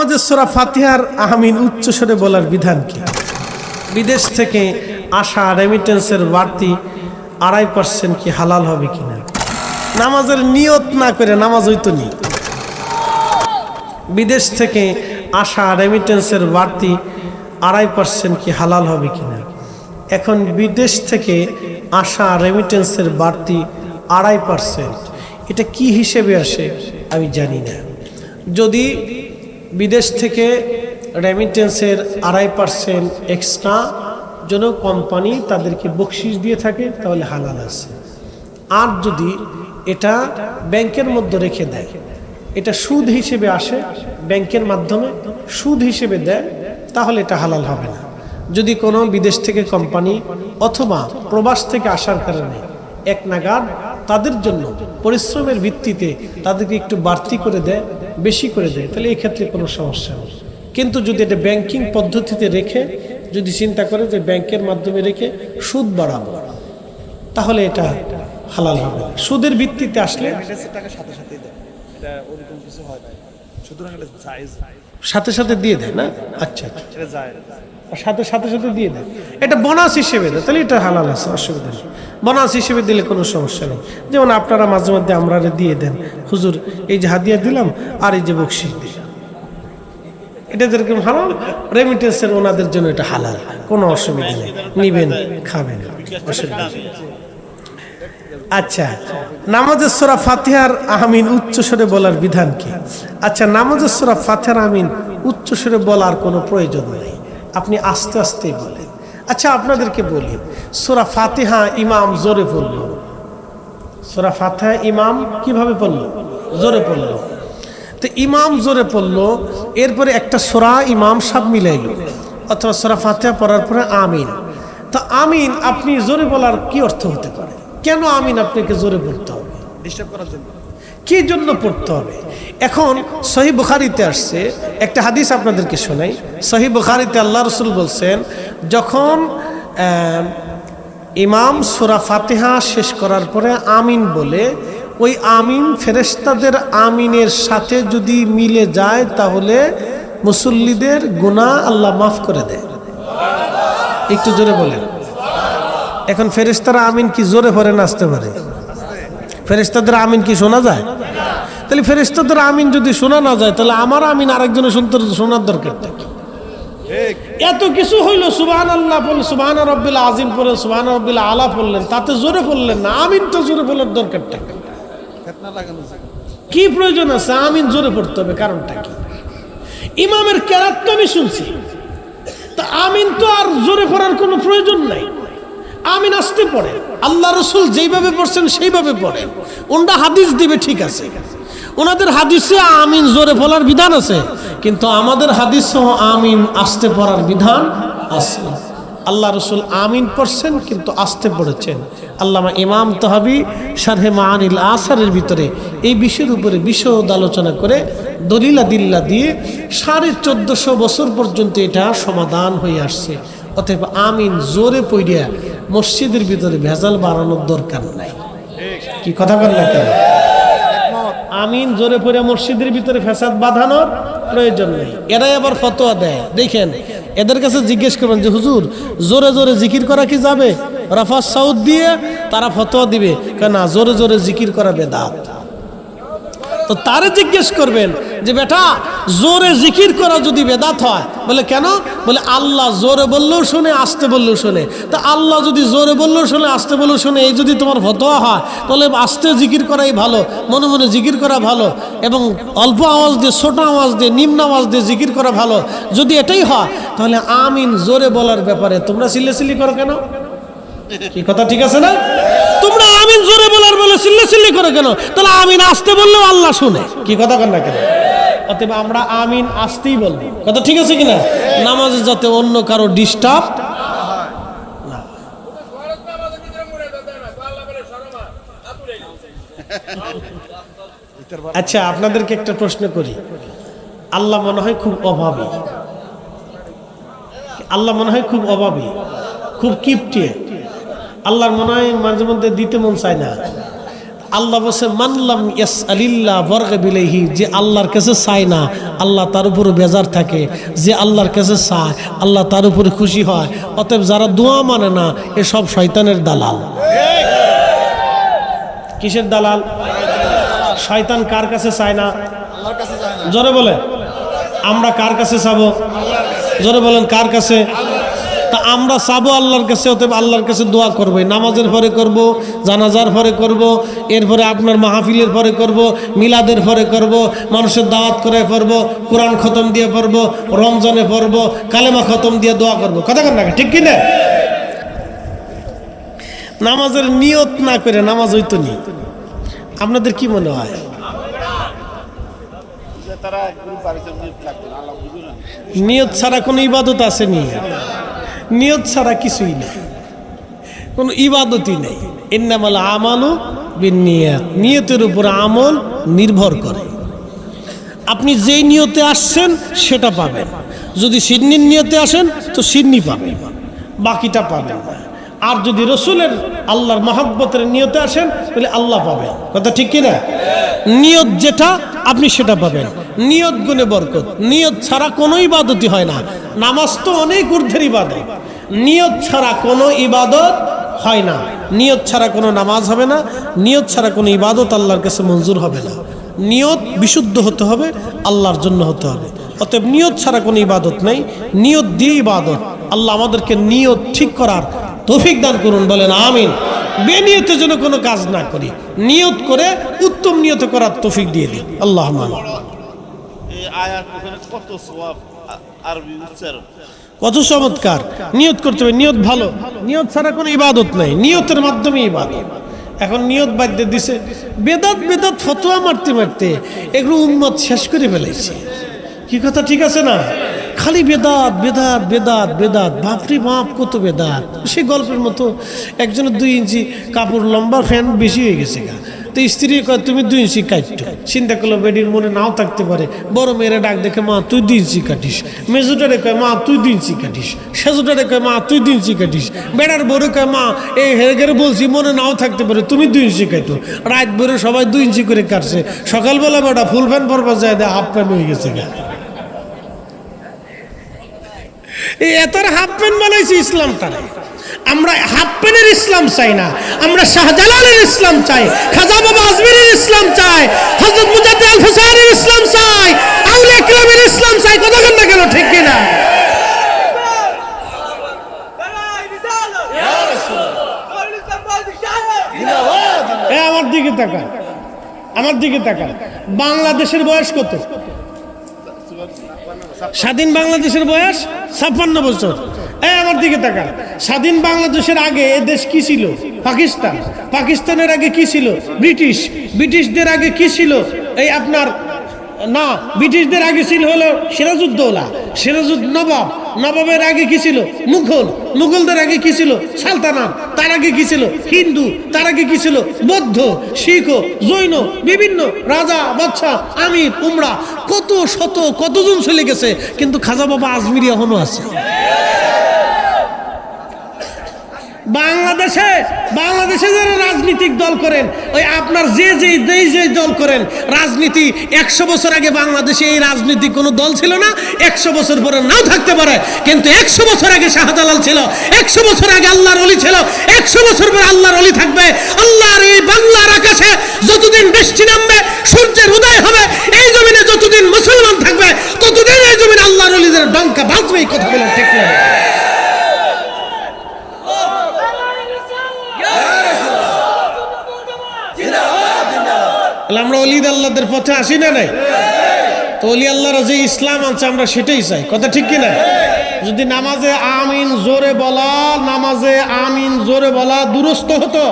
আমাদের সোরা ফাতিহার আহমিন উচ্চস্বরে বলার বিধান কি? বিদেশ থেকে আসা রেমিটেন্সের বাড়তি আড়াই পার্সেন্ট কি হালাল হবে কিনা? নামাজের নিয়ত না করে নামাজ হইতো নি। বিদেশ থেকে আসা রেমিটেন্সের বাড়তি আড়াই পার্সেন্ট কি হালাল হবে কিনা? এখন বিদেশ থেকে আসা রেমিটেন্সের বাড়তি আড়াই পার্সেন্ট এটা কি হিসেবে আসে আমি জানি না। যদি বিদেশ থেকে রেমিটেন্সের আড়াই পার্সেন্ট এক্সট্রা যেন কোম্পানি তাদেরকে বকশিস দিয়ে থাকে, তাহলে হালাল আছে। আর যদি এটা ব্যাংকের মধ্যে রেখে দেয়, এটা সুদ হিসেবে আসে ব্যাংকের মাধ্যমে, সুদ হিসেবে দেয়, তাহলে এটা হালাল হবে না। যদি কোনো বিদেশ থেকে কোম্পানি অথবা প্রবাস থেকে আসার কারণে এক নাগাদ তাদের জন্য পরিশ্রমের ভিত্তিতে তাদেরকে একটু বাড়তি করে দেয় বেশি করে দেয় তাহলে এই ক্ষেত্রে কোনো সমস্যা নেই। কিন্তু যদি এটা ব্যাংকিং পদ্ধতিতে রেখে যদি চিন্তা করে যে ব্যাংকের মাধ্যমে রেখে সুদ বাড়াবো তাহলে এটা হালাল হবে সুদের ভিত্তিতে আসলে সাথে সাথে সাথে দিয়ে দেয় না? আচ্ছা আচ্ছা। সাথে সাথে সাথে দিয়ে দেয়। এটা বোনাস হিসেবে দেয় তাহলে এটা হালাল আছে অসুবিধা নেই। বোনাস হিসেবে দিলে কোনো সমস্যা নেই। যেমন আপনারা মাঝে মধ্যে আমরা দিয়ে দেন। হুজুর, এই যে হাদিয়া দিলাম আর এই যে বকশিস দিলাম। এটা যেরকম হালাল রেমিটেন্সের ওনাদের জন্য এটা হালাল। কোনো অসুবিধা নেই। নিবেন, খাবেন। অসুবিধা আচ্ছা নামাজের সোরা ফাতিহার আমিন উচ্চস্বরে বলার বিধান কি? আচ্ছা নামাজের সোরা ফাতিহার আমিন উচ্চস্বরে বলার কোনো প্রয়োজন নেই। আপনি আস্তে আস্তে বলেন। আচ্ছা আপনাদেরকে বলি সোরা ফাতেহা ইমাম জোরে পড়ল। সোরা ফাতেহা ইমাম কীভাবে পড়ল? জোরে পড়ল। তো ইমাম জোরে পড়ল এরপরে একটা সোরা ইমাম সব মিলাইল অথবা সোরা ফাতেহা পড়ার পরে আমিন। তো আমিন আপনি জোরে বলার কি অর্থ হতে পারে? কেন আমিন আপনাকে জোরে পড়তে হবে? ডিস্টার্ব করার জন্য। কি জন্য পড়তে হবে? এখন সহি বুখারিতে আসছে একটা হাদিস আপনাদেরকে শোনাই। সহি বুখারিতে আল্লাহ রসুল বলছেন যখন ইমাম সুরা ফাতেহা শেষ করার পরে আমিন বলে, ওই আমিন ফেরেশতাদের আমিনের সাথে যদি মিলে যায়, তাহলে মুসল্লিদের গুনাহ আল্লাহ মাফ করে দেয়। একটু জোরে বলেন। এখন ফেরেশতারা আমিন কি জোরে পড়ে নাচতে পারে? ফেরেস্তাদের আমিন কি শোনা যায়? তাহলে ফেরেস্তাদের আমিন যদি শোনা না যায়, তাহলে আমার আমিন আরেকজনের শুনতে শোনার দরকারটা কি এত কিছু হইল সুবাহান আল্লাহ বললেন সুবাহান রব্বিল আজিম পড়লেন সুবাহান রব্বিল আলা পড়লেন তাতে জোরে পড়লেন না আমিন তো জোরে বলার দরকারটা। কি প্রয়োজন আছে? আমিন জোরে পড়তে হবে কারণটা কি? ইমামের কেরাত তো আমি শুনছি। তা আমিন তো আর জোরে পড়ার কোনো প্রয়োজন নাই। আমিন আসতে পড়ে। আল্লাহ রসুল যেইভাবে পড়ছেন সেইভাবে পড়ে। ওনরা হাদিস দিবে ঠিক আছে। ওনাদের হাদিসে আমিন জোরে পড়ার বিধান আছে, কিন্তু আমাদের হাদিস আমিন আসতে পড়ার বিধান আছে। আল্লাহ রসুল আমিন পড়ছেন, কিন্তু আসতে পড়েছেন আল্লামা ইমাম তহাবি শারহে মাহানিল আসারের ভিতরে এই বিষয়ের উপরে বিশদ আলোচনা করে দলিলা দিল্লা দিয়ে সাড়ে চোদ্দশো বছর পর্যন্ত এটা সমাধান হয়ে আসছে। অতএব আমিন জোরে পইডিয়া মসজিদের ভিতরে ভেজাল বাড়ানোর দরকার নাই। কি কথা বল কেন? আমিন জোরে পড়ে মসজিদের ভিতরে ফেসাদ বাঁধানোর প্রয়োজন নেই। এরাই আবার ফতোয়া দেয়। দেখেন, এদের কাছে জিজ্ঞেস করবেন যে, হুজুর, জোরে জোরে জিকির করা কি যাবে? রাফা সাউদ দিয়ে তারা ফতোয়া দিবে, কেন জোরে জোরে জিকির করা বেদাত। তো তারে জিজ্ঞেস করবেন যে, বেটা জোরে জিকির করা যদি বেদাত হয়, বলে কেন? বলে আল্লাহ জোরে বললেও শুনে, আসতে বললেও শুনে। তা আল্লাহ যদি জোরে বললেও শুনে, আসতে বললেও শুনে, এই যদি তোমার ফতোয়া হয়, তাহলে আস্তে জিকির করাই ভালো, মনে মনে জিকির করা ভালো, এবং অল্প আওয়াজ দিয়ে, ছোট আওয়াজ দিয়ে, নিম্ন আওয়াজ দিয়ে জিকির করা ভালো। যদি এটাই হয়, তাহলে আমিন জোরে বলার ব্যাপারে, তোমরা সিল্লে করো কেন? কি কথা ঠিক আছে না? তোমরা আমিন জোরে বলার বলে সিল্লে চিল্লি করে কেন? তাহলে আমিন আসতে বললেও আল্লাহ শুনে। কি কথা কেন না কেন? অতএব আমরা আমিন আসতেই বলব। কথা ঠিক আছে কিনা? নামাজে যাতে অন্য কারও ডিস্টার্ব আচ্ছা আপনাদেরকে একটা প্রশ্ন করি। আল্লাহ মনে হয় খুব অভাবী। আল্লাহ মনে হয় খুব অভাবী, খুব কিপটিয়ে আল্লাহর মনে হয় মাঝে মধ্যে দিতে মন চায় না। আল্লাহ বসে মানলাম ইয়াস আলিল্লাহ বর্গে বিলেহি যে আল্লাহর কাছে চায় না, আল্লাহ তার উপরে বেজার থাকে। যে আল্লাহর কাছে চায়, আল্লাহ তার উপরে খুশি হয়। অতএব যারা দোয়া মানে না এসব শয়তানের দালাল। কিসের দালাল? শয়তান কার কাছে চায় না? জোরে বলে আমরা কার কাছে চাবো? জোরে বলেন, কার কাছে? আমরা চাবো আল্লাহর কাছে, অতএব আল্লাহর কাছে দোয়া করব। নামাজের পরে করব, জানাজার পরে করব, এরপরে আপনার মাহফিলের পরে করব, মিলাদের পরে করব, মানুষের দাওয়াত করে পড়ব, কোরআন খতম দিয়ে পড়ব, রমজানে পড়ব, কালেমা খতম দিয়ে দোয়া করব। কথা কর না ঠিক কিনা নামাজের নিয়ত না করে নামাজ হইতো নি। আপনাদের কি মনে হয়? নিয়ত ছাড়া কোনো ইবাদত আসেনি নিয়ত ছাড়া কিছুই নেই। কোনো ইবাদতই নেই। এন্নামাল আমালু বিনিয়াত নিয়তের উপর আমল নির্ভর করে। আপনি যেই নিয়তে আসছেন, সেটা পাবেন। যদি সিন্নির নিয়তে আসেন, তো সিন্নি পাবেন। বাকিটা পাবেন না। আর যদি রসুলের আল্লাহর মহাব্বতের নিয়তে আসেন, তাহলে আল্লাহ পাবেন। কথা ঠিক কিনা? নিয়ত যেটা, আপনি সেটা পাবেন। নিয়ত গুণে বরকত। নিয়ত ছাড়া কোনো ইবাদতই হয় না। নামাজ তো অনেক ঊর্ধ্বের ইবাদত। নিয়ত ছাড়া কোনো ইবাদত হয় না। নিয়ত ছাড়া কোনো নামাজ হবে না। নিয়ত ছাড়া কোনো ইবাদত আল্লাহর কাছে মঞ্জুর হবে না। নিয়ত বিশুদ্ধ হতে হবে, আল্লাহর জন্য হতে হবে। অতএব নিয়ত ছাড়া কোনো ইবাদত নেই। নিয়ত দিয়ে ইবাদত। আল্লাহ আমাদেরকে নিয়ত ঠিক করার তৌফিক দান করুন, বলেন আমিন। বেনিয়তে যেন কোনো কাজ না করি। নিয়ত করে উত্তম নিয়ত করার তৌফিক দিয়ে দিই। আল্লাহ মানা আয়াত ওখানে কত আরবি উচ্চারণ? কত চমৎকার। নিয়ত করতে হবে, নিয়ত ভালো। নিয়ত ছাড়া কোনো ইবাদত নাই। নিয়তের মাধ্যমে ইবাদত। এখন নিয়ত বাদ দিয়ে দিছে, বেদাত বেদাত, ফতোয়া মারতে মারতে এগুলো উম্মত শেষ করে ফেলেছে। কি কথা ঠিক আছে না? খালি বেদাত বেদাত বেদাত বেদাত। বাপরে বাপ, কত বেদাত। সেই গল্পের মতো একজনের দুই ইঞ্চি কাপড়, লম্বা ফ্যান বেশি হয়ে গেছে গা। তো স্ত্রী কয়, তুমি দুই ইঞ্চি কাটতো চিন্তা করল, বেডির মনে নাও থাকতে পারে। বড় মেয়েরা ডাক দেখে, মা, তুই দুই ইঞ্চি কাটিস। মেজুটারে কয়, মা, তুই দুই ইঞ্চি কাটিস। সেজুটারে কয়, মা, তুই দুই ইঞ্চি কাটিস। বেড়ার বড় কয়, মা এই হেরে বলছি, মনে নাও থাকতে পারে, তুমি দুই ইঞ্চি কাটো। রাত ভরে সবাই দুই ইঞ্চি করে কাটছে। সকালবেলা বেটা ফুল ফ্যান পরবা যায়, হাফ প্যান্ট হয়ে গেছে গা। এই এতর হাফ প্যান্ট বানাইছে ইসলামটারে আমরা হাফ প্যান্টের ইসলাম চাই না। আমরা শাহজালালের ইসলাম চাই, খাজা বাবা আজমিরের ইসলাম চাই হজরত মুজাদ্দ আল হুসাইনের ইসলাম চাই, আউলিয়া কিরামের ইসলাম চাই। কথা না কেন, ঠিক কিনা? এ, আমার দিকে তাকান। আমার দিকে তাকান। বাংলাদেশের বয়স কত? স্বাধীন বাংলাদেশের বয়স ছাপ্পান্ন বছর। এই, আমার দিকে তাকান। স্বাধীন বাংলাদেশের আগে এ দেশ কি ছিল? পাকিস্তান। পাকিস্তানের আগে কি ছিল? ব্রিটিশ। ব্রিটিশদের আগে কি ছিল? এই আপনার, না, ব্রিটিশদের আগে ছিল হলো সিরাজুদ্দৌলা সিরাজুদ্দ নবাব। নবাবের আগে কি ছিল? মুঘল। মুঘলদের আগে কি ছিল? সালতানাত। তার আগে কি ছিল? হিন্দু। তার আগে কি ছিল? বৌদ্ধ, শিখ, জৈন, বিভিন্ন রাজা বাচ্চা আমির, উমরা। কত শত, কতজন চলে গেছে? কিন্তু খাজা বাবা আজমিরিয়া এখনও আছে। বাংলাদেশে বাংলাদেশে যারা রাজনীতিক দল করেন, ওই আপনার যে যে যেই যে দল করেন, রাজনীতি একশো বছর আগে বাংলাদেশে এই রাজনীতি কোনো দল ছিল না, একশো বছর পরে নাও থাকতে পারে। কিন্তু একশো বছর আগে শাহজালাল ছিল, একশো বছর আগে আল্লাহর অলি ছিল, একশো বছর পরে আল্লাহর অলি থাকবে। আল্লাহর এই বাংলার আকাশে যতদিন বৃষ্টি নামবে, সূর্যের উদয় হবে, এই জমিনে যতদিন মুসলমান থাকবে, ততদিন এই জমিনে আল্লাহর অলিদের ডঙ্কা বাঁচবে, এই কথাগুলো ঠিক না তাহলে আমরা অলিদ আল্লাহদের পথে আসি না নাই? তো অলি আল্লাহর যে ইসলাম আছে আমরা সেটাই চাই। কথা ঠিক কিনা? যদি নামাজে আমিন জোরে বলা, নামাজে আমিন জোরে বলা দুরস্ত হতো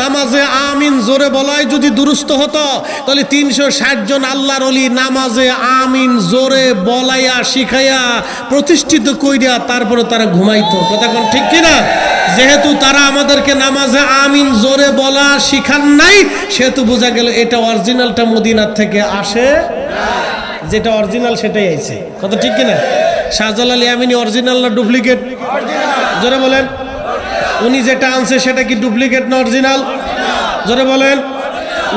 নামাজে আমিন জোরে বলাই যদি দুরুস্ত হতো, তাহলে তিনশো ষাট জন আল্লাহর অলি নামাজে আমিন জোরে বলাইয়া, শিখাইয়া, প্রতিষ্ঠিত কইরা তারপরে তারা ঘুমাইতো। কথা কোন ঠিক কিনা? যেহেতু তারা আমাদেরকে নামাজে আমিন জোরে বলা শিখান নাই, সেহেতু বোঝা গেল এটা অরিজিনালটা মদিনার থেকে আসে যেটা অরিজিনাল সেটাই আইছে। কথা ঠিক কিনা? শাহজালাল ইয়ামিনী অরিজিনাল না ডুপ্লিকেট? জোরে বলেন। উনি যেটা আনছে সেটা কি ডুপ্লিকেট না অরিজিনাল? জোরে বলেন।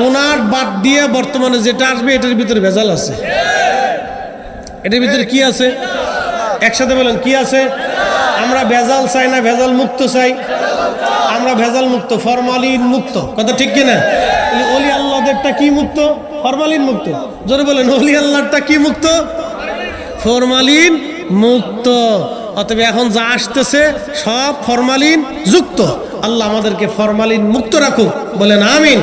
ওনার বাদ দিয়ে বর্তমানে যেটা আসবে, এটার ভিতরে ভেজাল আছে। এটার ভিতরে কি আছে? একসাথে বলেন, কি আছে? আমরা ভেজাল চাই না, ভেজাল মুক্ত চাই। আমরা ভেজাল মুক্ত, ফরমালিন মুক্ত। কথা ঠিক কিনা? অলি আল্লাহদেরটা কি মুক্ত? ফরমালিন মুক্ত। জোরে বলেন, অলি আল্লাহরটা কি মুক্ত? ফরমালিন মুক্ত। অতএব এখন যা আসতেছে সব ফরমালিন যুক্ত। আল্লাহ আমাদেরকে ফরমালিন মুক্ত রাখুক। বলেন আমিন।